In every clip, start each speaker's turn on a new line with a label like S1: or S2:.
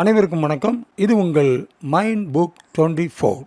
S1: அனைவருக்கும் வணக்கம். இது உங்கள் மைண்ட் புக் டுவெண்ட்டி ஃபோர்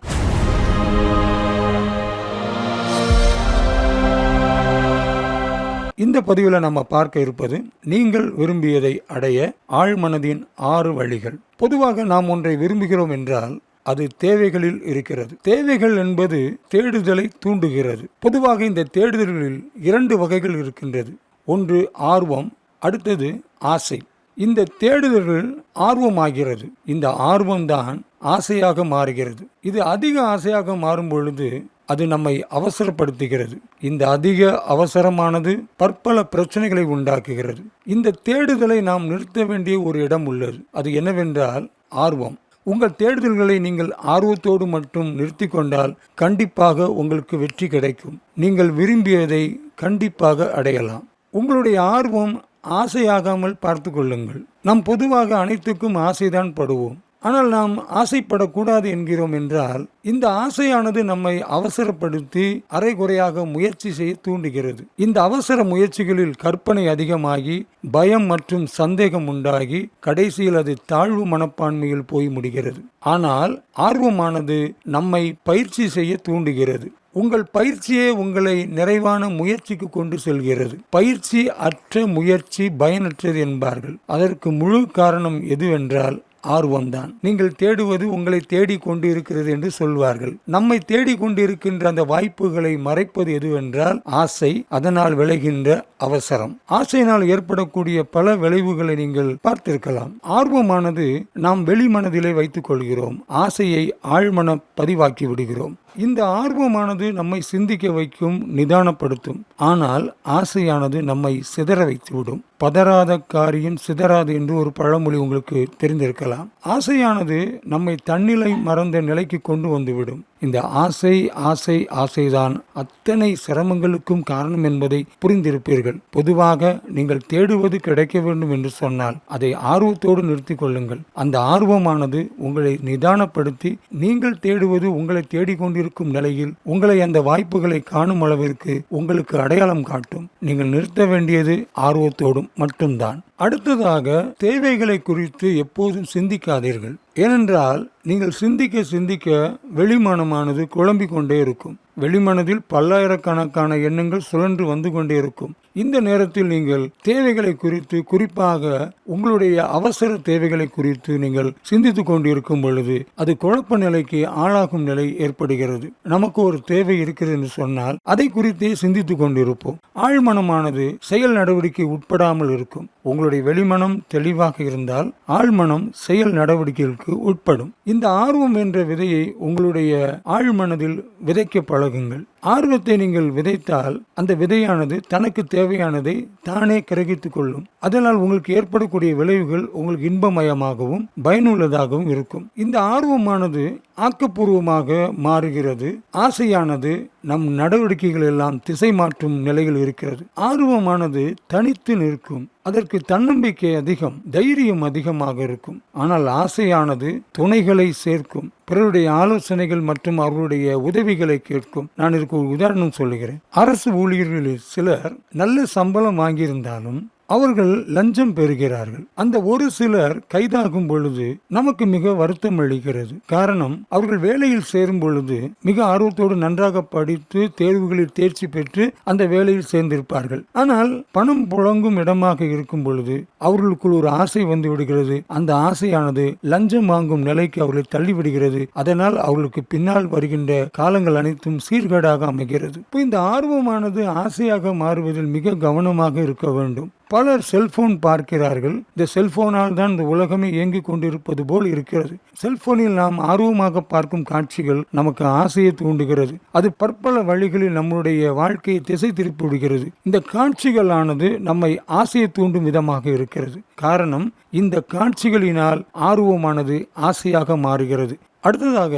S1: இந்த பதிவில் நம்ம பார்க்க இருப்பது நீங்கள் விரும்பியதை அடைய ஆழ்மனதின் ஆறு வழிகள். பொதுவாக நாம் ஒன்றை விரும்புகிறோம் என்றால் அது தேவைகளில் இருக்கிறது. தேவைகள் என்பது தேடுதலை தூண்டுகிறது. பொதுவாக இந்த தேடுதல்களில் இரண்டு வகைகள் இருக்கின்றது. ஒன்று ஆர்வம் அடுத்தது ஆசை. இந்த தேடுதல்கள் ஆர்வமாகிறது. இந்த ஆர்வம்தான் ஆசையாக மாறுகிறது. இது அதிக ஆசையாக மாறும் பொழுது அது நம்மை அவசரப்படுத்துகிறது. இந்த அதிக அவசரமானது பற்பல பிரச்சனைகளை உண்டாக்குகிறது. இந்த தேடுதலை நாம் நிறுத்த வேண்டிய ஒரு இடம் உள்ளது. அது என்னவென்றால் ஆர்வம். உங்கள் தேடுதல்களை நீங்கள் ஆர்வத்தோடு மட்டும் நிறுத்தி கொண்டால் கண்டிப்பாக உங்களுக்கு வெற்றி கிடைக்கும். நீங்கள் விரும்பியதை கண்டிப்பாக அடையலாம். உங்களுடைய ஆர்வம் ஆசையாகாமல் பார்த்து கொள்ளுங்கள் நாம் பொதுவாக அனைத்துக்கும் ஆசைதான் படுவோம். ஆனால் நாம் ஆசைப்படக்கூடாது என்கிறோம் என்றால் இந்த ஆசையானது நம்மை அவசரப்படுத்தி அரைகுறையாக முயற்சி செய்ய தூண்டுகிறது. இந்த அவசர முயற்சிகளில் கற்பனை அதிகமாகி பயம் மற்றும் சந்தேகம் உண்டாகி கடைசியில் அது தாழ்வு மனப்பான்மையில் போய் முடிகிறது. ஆனால் ஆர்வமானது நம்மை பயிற்சி செய்ய தூண்டுகிறது. உங்கள் பயிற்சியே உங்களை நிறைவான முயற்சிக்கு கொண்டு செல்கிறது. பயிற்சி அற்ற முயற்சி பயனற்றது என்பார்கள். அதற்கு முழு காரணம் எதுவென்றால் ஆர்வம்தான். நீங்கள் தேடுவது உங்களை தேடி கொண்டு இருக்கிறது என்று சொல்வார்கள். நம்மை தேடி கொண்டு இருக்கின்ற அந்த வாய்ப்புகளை மறைப்பது எதுவென்றால் ஆசை அதனால் விளைகின்ற அவசரம். ஆசையினால் ஏற்படக்கூடிய பல விளைவுகளை நீங்கள் பார்த்திருக்கலாம். ஆர்வமானது நாம் வெளிமனதிலே வைத்துக் கொள்கிறோம். ஆசையை ஆழ்மன பதிவாக்கி விடுகிறோம். இந்த ஆர்வமானது நம்மை சிந்திக்க வைக்கும் நிதானப்படுத்தும். ஆனால் ஆசையானது நம்மை சிதற வைத்துவிடும் பதறாத காரியம் சிதறாது என்று ஒரு பழமொழி உங்களுக்கு தெரிந்திருக்கலாம். ஆசையானது நம்மை தன்னிலை மறந்த நிலைக்கு கொண்டு வந்துவிடும். இந்த ஆசை ஆசை ஆசைதான் அத்தனை சிரமங்களுக்கும் காரணம் என்பதை புரிந்திருப்பீர்கள். பொதுவாக நீங்கள் தேடுவது கிடைக்க வேண்டும் என்று சொன்னால் அதை ஆர்வத்தோடு நிறுத்திக் கொள்ளுங்கள். அந்த ஆர்வமானது உங்களை நிதானப்படுத்தி நீங்கள் தேடுவது உங்களை தேடிக்கொண்டிருக்கும் நிலையில் உங்களை அந்த வாய்ப்புகளை காணும் அளவிற்கு உங்களுக்கு அடையாளம் காட்டும். நீங்கள் நிறுத்த வேண்டியது ஆர்வத்தோடும் மட்டும்தான். அடுத்ததாக தேவைகளை குறித்து எப்போதும் சிந்திக்காதீர்கள். ஏனென்றால் நீங்கள் சிந்திக்க சிந்திக்க வெளிமனமானது குழம்பிக் கொண்டே இருக்கும். வெளிமனதில் பல்லாயிரக்கணக்கான எண்ணங்கள் சுழன்று வந்து கொண்டே இருக்கும். இந்த நேரத்தில் நீங்கள் தேவைகளை குறித்து குறிப்பாக உங்களுடைய அவசர தேவைகளை குறித்து நீங்கள் சிந்தித்து கொண்டிருக்கும் பொழுது அது குழப்ப நிலைக்கு ஆளாகும் நிலை ஏற்படுகிறது. நமக்கு ஒரு தேவை இருக்கிறது என்று சொன்னால் அதை குறித்தே சிந்தித்து கொண்டிருப்போம். ஆழ்மனமானது செயல் நடவடிக்கை உட்படாமல் இருக்கும். உங்களுடைய வெளிமனம் தெளிவாக இருந்தால் ஆழ்மனம் செயல் நடவடிக்கைகளுக்கு உட்படும். இந்த ஆர்வம் என்ற விதையை உங்களுடைய ஆழ்மனதில் விதைக்க பழகுங்கள். ஆர்வத்தை நீங்கள் விதைத்தால் அந்த விதையானது தனக்கு தேவையானதை தானே கிரகித்துக் கொள்ளும். அதனால் உங்களுக்கு ஏற்படக்கூடிய விளைவுகள் உங்களுக்கு இன்பமயமாகவும் பயனுள்ளதாகவும் இருக்கும். இந்த ஆர்வமானது ஆக்கப்பூர்வமாக மாறுகிறது. ஆசையானது நம் நடவடிக்கைகள் எல்லாம் திசை மாற்றும் நிலையில் இருக்கிறது. ஆர்வமானது தனித்து நிற்கும். அதற்கு தன்னம்பிக்கை அதிகம் தைரியம் அதிகமாக இருக்கும். ஆனால் ஆசையானது துணைகளை சேர்க்கும். பிறருடைய ஆலோசனைகள் மற்றும் அவர்களுடைய உதவிகளை கேட்கும். நான் இதுக்கு ஒரு உதாரணம் சொல்லுகிறேன். அரசு ஊழியர்களில் சிலர் நல்ல சம்பளம் வாங்கியிருந்தாலும் அவர்கள் லஞ்சம் பெறுகிறார்கள். அந்த ஒரு சிலர் கைதாகும் பொழுது நமக்கு மிக வருத்தம் அளிக்கிறது. காரணம் அவர்கள் வேலையில் சேரும் பொழுது மிக ஆர்வத்தோடு நன்றாக படித்து தேர்வுகளில் தேர்ச்சி பெற்று அந்த வேலையில் சேர்ந்திருப்பார்கள். ஆனால் பணம் புழங்கும் இடமாக இருக்கும் பொழுது அவர்களுக்குள் ஒரு ஆசை வந்து விடுகிறது. அந்த ஆசையானது லஞ்சம் வாங்கும் நிலைக்கு அவர்களை தள்ளிவிடுகிறது. அதனால் அவர்களுக்கு பின்னால் வருகின்ற காலங்கள் அனைத்தும் சீர்கேடாக அமைகிறது. இப்போ இந்த ஆர்வமானது ஆசையாக மாறுவதில் மிக கவனமாக இருக்க வேண்டும். பலர் செல்போன் பார்க்கிறார்கள். இந்த செல்போனால் தான் இந்த உலகமே இயங்கிக் கொண்டிருப்பது போல் இருக்கிறது. செல்போனில் நாம் ஆர்வமாக பார்க்கும் காட்சிகள் நமக்கு ஆசையை தூண்டுகிறது. அது பற்பல வழிகளில் நம்முடைய வாழ்க்கையை திசை திருப்பி விடுகிறது இந்த காட்சிகளானது நம்மை ஆசையை தூண்டும் விதமாக இருக்கிறது. காரணம் இந்த காட்சிகளினால் ஆர்வமானது ஆசையாக மாறுகிறது. அடுத்ததாக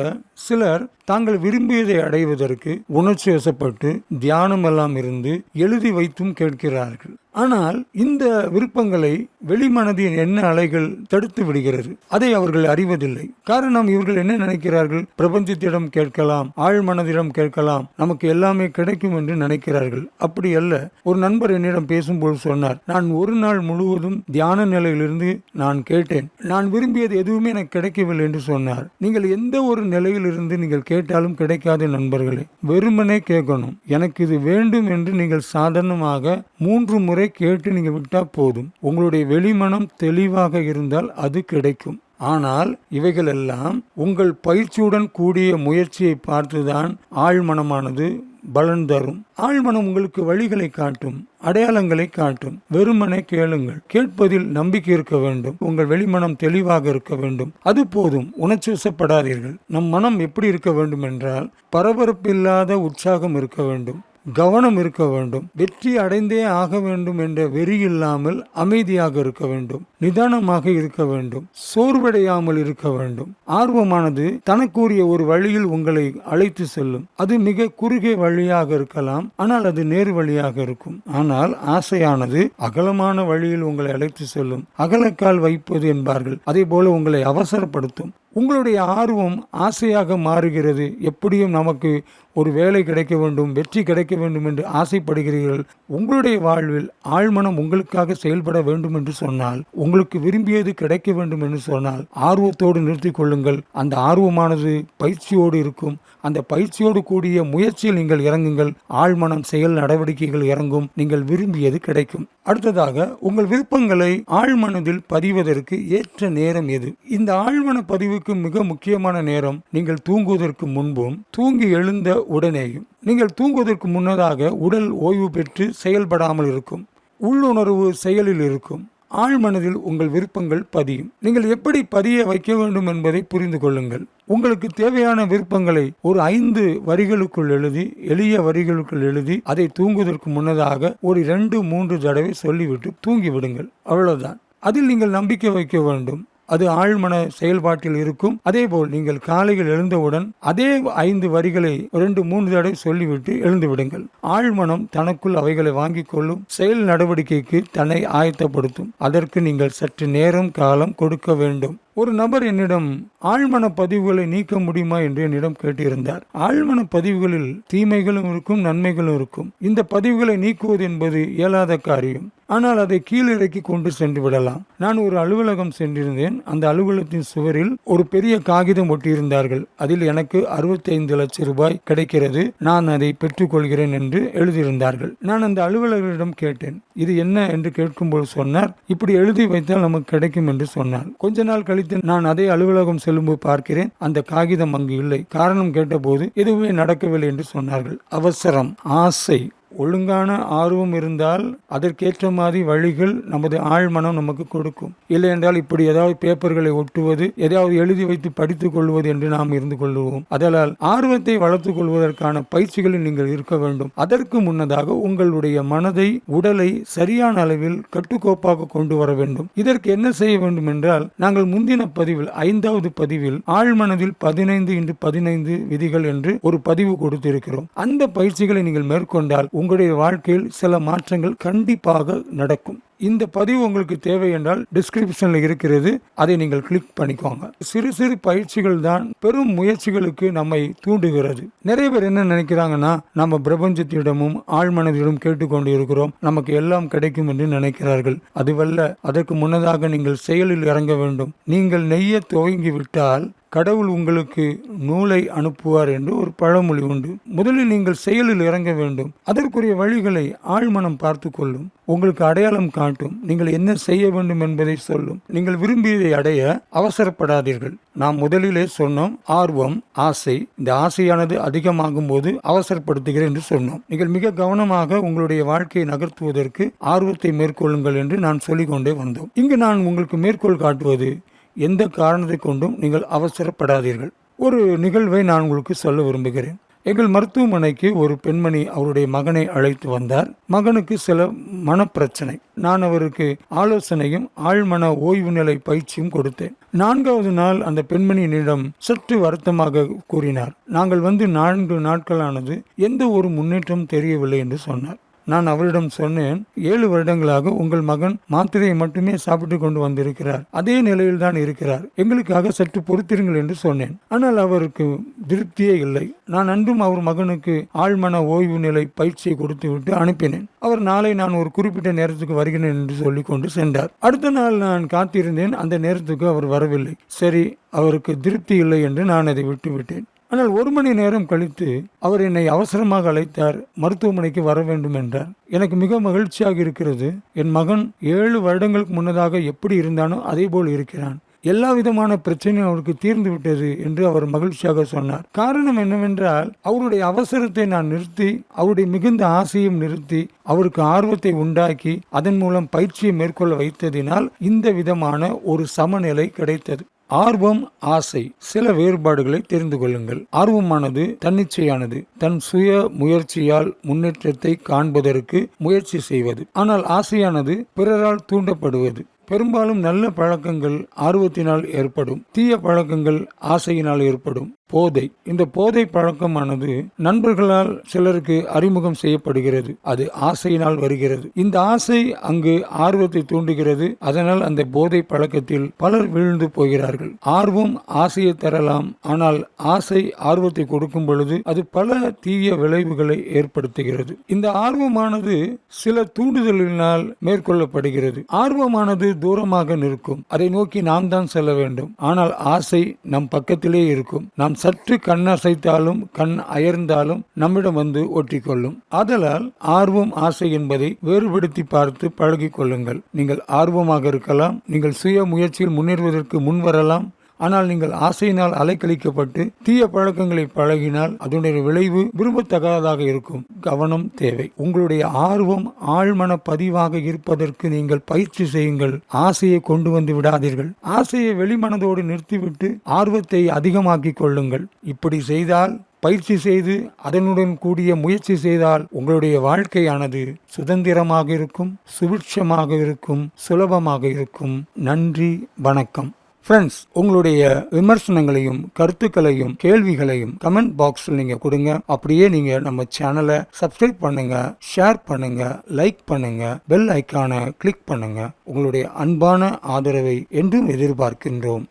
S1: சிலர் தாங்கள் விரும்பியதை அடைவதற்கு உணர்ச்சி வசப்பட்டு தியானம் எல்லாம் இருந்து எழுதி வைத்தும் கேட்கிறார்கள். ஆனால் இந்த விருப்பங்களை வெளிமனதின் எண்ண அலைகள் தடுத்து விடுகிறது. அதை அவர்கள் அறிவதில்லை. காரணம் இவர்கள் என்ன நினைக்கிறார்கள்? பிரபஞ்சத்திடம் கேட்கலாம் ஆழ்மனதிடம் கேட்கலாம் நமக்கு எல்லாமே கிடைக்கும் என்று நினைக்கிறார்கள். அப்படி அல்ல. ஒரு நண்பர் என்னிடம் பேசும்போது சொன்னார் நான் ஒரு நாள் முழுவதும் தியான நிலையிலிருந்து நான் கேட்டேன். நான் விரும்பியது எதுவுமே எனக்கு கிடைக்கவில்லை என்று சொன்னார். நீங்கள் எந்த ஒரு நிலையிலிருந்து நீங்கள் கேட்டாலும் கிடைக்காத நண்பர்களே. வெறுமனே கேட்கணும். எனக்கு இது வேண்டும் என்று நீங்கள் சாதாரணமாக மூன்று முறை கேட்டு நீங்கள் விட்டால் போதும். உங்களுடைய வெளிமனம் தெளிவாக இருந்தால் அது கிடைக்கும். ஆனால் இவைகளெல்லாம் உங்கள் பயிற்சியுடன் கூடிய முயற்சியை பார்த்துதான் ஆழ்மனமானது பலன் தரும். ஆழ்மனம் உங்களுக்கு வழிகளை காட்டும் அடையாளங்களை காட்டும். வெறுமனை கேளுங்கள். கேட்பதில் நம்பிக்கை இருக்க வேண்டும். உங்கள் வெளிமனம் தெளிவாக இருக்க வேண்டும். அது போதும். உணர்ச்சி வசப்படாதீர்கள். நம் மனம் எப்படி இருக்க வேண்டும் என்றால் பரபரப்பில்லாத உற்சாகம் இருக்க வேண்டும். கவனம் இருக்க வேண்டும். வெற்றி அடைந்தே ஆக வேண்டும் என்ற வெறி இல்லாமல் அமைதியாக இருக்க வேண்டும். நிதானமாக இருக்க வேண்டும். சோர்வடையாமல் இருக்க வேண்டும். ஆர்வமானது தனக்குரிய ஒரு வழியில் உங்களை அழைத்து செல்லும். அது மிக குறுகிய வழியாக இருக்கலாம். ஆனால் அது நேர் வழியாக இருக்கும். ஆனால் ஆசையானது அகலமான வழியில் உங்களை அழைத்து செல்லும். அகலக்கால் வைப்பது என்பார்கள். அதே போல உங்களை அவசரப்படுத்தும். உங்களுடைய ஆர்வம் ஆசையாக மாறுகிறது. எப்படியும் நமக்கு ஒரு வேலை கிடைக்க வேண்டும் வெற்றி கிடைக்க வேண்டும் என்று ஆசைப்படுகிறீர்கள் உங்களுடைய வாழ்வில் ஆழ்மனம் உங்களுக்காக செயல்பட வேண்டும் என்று சொன்னால் உங்களுக்கு விரும்பியது கிடைக்க வேண்டும் என்று சொன்னால் ஆர்வத்தோடு நிறுத்திக் கொள்ளுங்கள். அந்த ஆர்வமானது பயிற்சியோடு இருக்கும். அந்த பயிற்சியோடு கூடிய முயற்சியில் நீங்கள் இறங்குங்கள். ஆழ்மனம் செயல் நடவடிக்கைகள் இறங்கும். நீங்கள் விரும்பியது கிடைக்கும். அடுத்ததாக உங்கள் விருப்பங்களை ஆழ்மனதில் பதிவதற்கு ஏற்ற நேரம் எது? இந்த ஆழ்மன பதிவுக்கு மிக முக்கியமான நேரம் நீங்கள் தூங்குவதற்கு முன்பும் தூங்கி எழுந்த உடனேயும் நீங்கள் தூங்குவதற்கு முன்னதாக உடல் ஓய்வு பெற்று செயல்படாமல் இருக்கும். உள்ளுணர்வு செயலில் இருக்கும். ஆழ்மனதில் உங்கள் விருப்பங்கள் பதியும். நீங்கள் எப்படி பதிய வைக்க வேண்டும் என்பதை புரிந்து கொள்ளுங்கள். உங்களுக்கு தேவையான விருப்பங்களை ஒரு ஐந்து வரிகளுக்குள் எழுதி எளிய வரிகளுக்குள் எழுதி அதை தூங்குவதற்கு முன்னதாக ஒரு ரெண்டு மூன்று தடவை சொல்லிவிட்டு தூங்கிவிடுங்கள். அவ்வளவுதான். அதில் நீங்கள் நம்பிக்கை வைக்க வேண்டும். அது ஆழ்மன செயல்பாட்டில் இருக்கும். அதேபோல் நீங்கள் காலையில் எழுந்தவுடன் அதே ஐந்து வரிகளை ரெண்டு மூன்று தடவை சொல்லிவிட்டு எழுந்து விடுங்கள் ஆழ்மனம் தனக்குள் அவைகளை வாங்கிக் கொள்ளும். செயல் நடவடிக்கைக்கு தன்னை ஆயத்தப்படுத்தும். அதற்கு நீங்கள் சற்று நேரம் காலம் கொடுக்க வேண்டும். ஒரு நபர் என்னிடம் ஆழ்மன பதிவுகளை நீக்க முடியுமா? என்று என்னிடம் கேட்டிருந்தார். ஆழ்மன பதிவுகளில் தீமைகளும் இருக்கும் நன்மைகளும் இருக்கும். இந்த பதிவுகளை நீக்குவது என்பது இயலாத காரியம். ஆனால் அதை கீழிறக்கி கொண்டு சென்று விடலாம். நான் ஒரு அலுவலகம் சென்றிருந்தேன். அந்த அலுவலகத்தின் சுவரில் ஒரு பெரிய காகிதம் ஒட்டியிருந்தார்கள். அதில் எனக்கு அறுபத்தைந்து லட்சம் ரூபாய் கிடைக்கிறது. நான் அதை பெற்றுக்கொள்கிறேன் என்று எழுதியிருந்தார்கள். நான் அந்த அலுவலர்களிடம் கேட்டேன். இது என்ன என்று கேட்கும்போது சொன்னார் இப்படி எழுதி வைத்தால் நமக்கு கிடைக்கும் என்று சொன்னார். கொஞ்ச நாள் கழித்து நான் அதே அலுவலகம் செல்லும்போது பார்க்கிறேன். அந்த காகிதம் அங்கு இல்லை. காரணம் கேட்டபோது எதுவுமே நடக்கவில்லை என்று சொன்னார்கள். அவசரம் ஆசை. ஒழுங்கான ஆர்வம் இருந்தால் அதற்கேற்ற மாதிரி வழிகள் நமது ஆழ்மனம் நமக்கு கொடுக்கும். இல்லை என்றால் இப்படி ஏதாவது பேப்பர்களை ஒட்டுவது ஏதாவது எழுதி வைத்து படித்துக் கொள்வது என்று நாம் இருந்து கொள்வோம் அதனால் ஆர்வத்தை வளர்த்துக் கொள்வதற்கான பயிற்சிகளில் நீங்கள் இருக்க வேண்டும். அதற்கு முன்னதாக உங்களுடைய மனதை உடலை சரியான அளவில் கட்டுக்கோப்பாக கொண்டு வர வேண்டும். இதற்கு என்ன செய்ய வேண்டும் என்றால் நாங்கள் முந்தின பதிவில் ஐந்தாவது பதிவில் ஆழ்மனதில் பதினைந்து இன்று பதினைந்து விதிகள் என்று ஒரு பதிவு கொடுத்திருக்கிறோம். அந்த பயிற்சிகளை நீங்கள் மேற்கொண்டால் உங்களுடைய வாழ்க்கையில் சில மாற்றங்கள் கண்டிப்பாக நடக்கும். இந்த பதிவு உங்களுக்கு தேவை என்றால் டிஸ்கிரிப்ஷனில் இருக்கிறது. அதை நீங்கள் கிளிக் பண்ணிக்கோங்க. சிறு சிறு பயிற்சிகள் தான் பெரும் முயற்சிகளுக்கு நம்மை தூண்டுகிறது. நிறைய பேர் என்ன நினைக்கிறாங்கன்னா நம்ம பிரபஞ்சத்திடமும் ஆழ்மனதிடம் கேட்டுக்கொண்டு இருக்கிறோம். நமக்கு எல்லாம் கிடைக்கும் என்று நினைக்கிறார்கள். அதுவல்ல அதற்கு முன்னதாக நீங்கள் செயலில் இறங்க வேண்டும். நீங்கள் நெய்ய துவங்கி விட்டால் கடவுள் உங்களுக்கு நூலை அனுப்புவார் என்று ஒரு பழமொழி உண்டு. முதலில் நீங்கள் செயலில் இறங்க வேண்டும். அதற்குரிய வழிகளை ஆழ்மனம் பார்த்து கொள்ளும். உங்களுக்கு அடையாளம் காட்டும். நீங்கள் என்ன செய்ய வேண்டும் என்பதை சொல்லும். நீங்கள் விரும்பியதை அடைய அவசரப்படாதீர்கள். நாம் முதலிலே சொன்னோம் ஆர்வம் ஆசை. இந்த ஆசையானது அதிகமாகும் போது அவசரப்படுத்துகிறேன் என்று சொன்னோம். நீங்கள் மிக கவனமாக உங்களுடைய வாழ்க்கையை நகர்த்துவதற்கு ஆர்வத்தை மேற்கொள்ளுங்கள் என்று நான் சொல்லிக்கொண்டே வந்தோம். இங்கு நான் உங்களுக்கு மேற்கோள் காட்டுவது எந்த காரணத்தை கொண்டும் நீங்கள் அவசரப்படாதீர்கள். ஒரு நிகழ்வை நான் உங்களுக்கு சொல்ல விரும்புகிறேன். எங்கள் மருத்துவமனைக்கு ஒரு பெண்மணி அவருடைய மகனை அழைத்து வந்தார். மகனுக்கு சில மனப்பிரச்சனை. நான் அவருக்கு ஆலோசனையும் ஆழ்மன ஓய்வு நிலை பயிற்சியும் கொடுத்தேன். நான்காவது நாள் அந்த பெண்மணியினிடம் சற்று வருத்தமாக கூறினார். நாங்கள் வந்து நான்கு நாட்களானது எந்த ஒரு முன்னேற்றம் தெரியவில்லை என்று சொன்னார். நான் அவரிடம் சொன்னேன் ஏழு வருடங்களாக உங்கள் மகன் மாத்திரையை மட்டுமே சாப்பிட்டு கொண்டு வந்திருக்கிறார். அதே நிலையில் தான் இருக்கிறார். எங்களுக்காக சற்று பொறுத்திருங்கள் என்று சொன்னேன். ஆனால் அவருக்கு திருப்தியே இல்லை. நான் அன்றும் அவர் மகனுக்கு ஆழ்மன ஓய்வு நிலை பயிற்சியை கொடுத்து விட்டு அனுப்பினேன். அவர் நாளை நான் ஒரு குறிப்பிட்ட நேரத்துக்கு வருகிறேன் என்று சொல்லிக்கொண்டு சென்றார். அடுத்த நாள் நான் காத்திருந்தேன். அந்த நேரத்துக்கு அவர் வரவில்லை. சரி அவருக்கு திருப்தி இல்லை என்று நான் அதை விட்டுவிட்டேன். ஆனால் ஒரு மணி நேரம் கழித்து அவர் என்னை அவசரமாக அழைத்தார் மருத்துவமனைக்கு வர வேண்டும் என்றார். எனக்கு மிக மகிழ்ச்சியாக இருக்கிறது. என் மகன் ஏழு வருடங்களுக்கு முன்னதாக எப்படி இருந்தானோ அதே போல் இருக்கிறான். எல்லா விதமான பிரச்சனையும் அவருக்கு தீர்ந்து விட்டது என்று அவர் மகிழ்ச்சியாக சொன்னார். காரணம் என்னவென்றால் அவருடைய அவசரத்தை நான் நிறுத்தி அவருடைய மிகுந்த ஆசையும் நிறுத்தி அவருக்கு ஆர்வத்தை உண்டாக்கி அதன் மூலம் பயிற்சியை மேற்கொள்ள வைத்ததினால் இந்த விதமான ஒரு சமநிலை கிடைத்தது. ஆர்வம் ஆசை சில வேறுபாடுகளை தெரிந்து கொள்ளுங்கள். ஆர்வமானது தன்னிச்சையானது. தன் சுய முயற்சியால் முன்னேற்றத்தை காண்பதற்கு முயற்சி செய்வது. ஆனால் ஆசையானது பிறரால் தூண்டப்படுவது. பெரும்பாலும் நல்ல பழக்கங்கள் ஆர்வத்தினால் ஏற்படும். தீய பழக்கங்கள் ஆசையினால் ஏற்படும். போதை. இந்த போதை பழக்கமானது நண்பர்களால் சிலருக்கு அறிமுகம் செய்யப்படுகிறது. அது ஆசையினால் வருகிறது. இந்த ஆசை அங்கு ஆர்வத்தை தூண்டுகிறது. அதனால் அந்த போதை பழக்கத்தில் பலர் வீழ்ந்து போகிறார்கள். ஆர்வம் ஆசையை தரலாம். ஆனால் ஆசை ஆர்வத்தை கொடுக்கும் பொழுது அது பல தீய விளைவுகளை ஏற்படுத்துகிறது. இந்த ஆர்வமானது சில தூண்டுதலினால் மேற்கொள்ளப்படுகிறது. ஆர்வமானது தூரமாக நிற்கும். அதை நோக்கி நாம் தான் செல்ல வேண்டும். ஆனால் ஆசை நம் பக்கத்திலே இருக்கும். நாம் சற்று கண் அசைத்தாலும் கண் அயர்ந்தாலும் நம்மிடம் வந்து ஒட்டிக்கொள்ளும். ஆதலால் ஆர்வம் ஆசை என்பதை வேறுபடுத்தி பார்த்து பழகிக் கொள்ளுங்கள். நீங்கள் ஆர்வமாக இருக்கலாம் நீங்கள் சுய முயற்சியில் முன்னேறுவதற்கு முன் வரலாம் ஆனால் நீங்கள் ஆசையினால் அலைக்கழிக்கப்பட்டு தீய பழக்கங்களை பழகினால் அதனுடைய விளைவு விரும்பத்தகாததாக இருக்கும். கவனம் தேவை. உங்களுடைய ஆர்வம் ஆழ்மன பதிவாக இருப்பதற்கு நீங்கள் பயிற்சி செய்யுங்கள். ஆசையை கொண்டு வந்து விடாதீர்கள். ஆசையை வெளிமனதோடு நிறுத்திவிட்டு ஆர்வத்தை அதிகமாக்கிக் கொள்ளுங்கள். இப்படி செய்தால் பயிற்சி செய்து அதனுடன் கூடிய முயற்சி செய்தால் உங்களுடைய வாழ்க்கையானது சுதந்திரமாக இருக்கும் சுபிட்சமாக இருக்கும் சுலபமாக இருக்கும். நன்றி வணக்கம். ஃப்ரெண்ட்ஸ் உங்களுடைய விமர்சனங்களையும் கருத்துக்களையும் கேள்விகளையும் கமெண்ட் பாக்ஸில் நீங்கள் கொடுங்க. அப்படியே நீங்கள் நம்ம சேனலை சப்ஸ்கிரைப் பண்ணுங்க ஷேர் பண்ணுங்க லைக் பண்ணுங்க பெல் ஐக்கானை கிளிக் பண்ணுங்க. உங்களுடைய அன்பான ஆதரவை என்றும் எதிர்பார்க்கின்றோம்.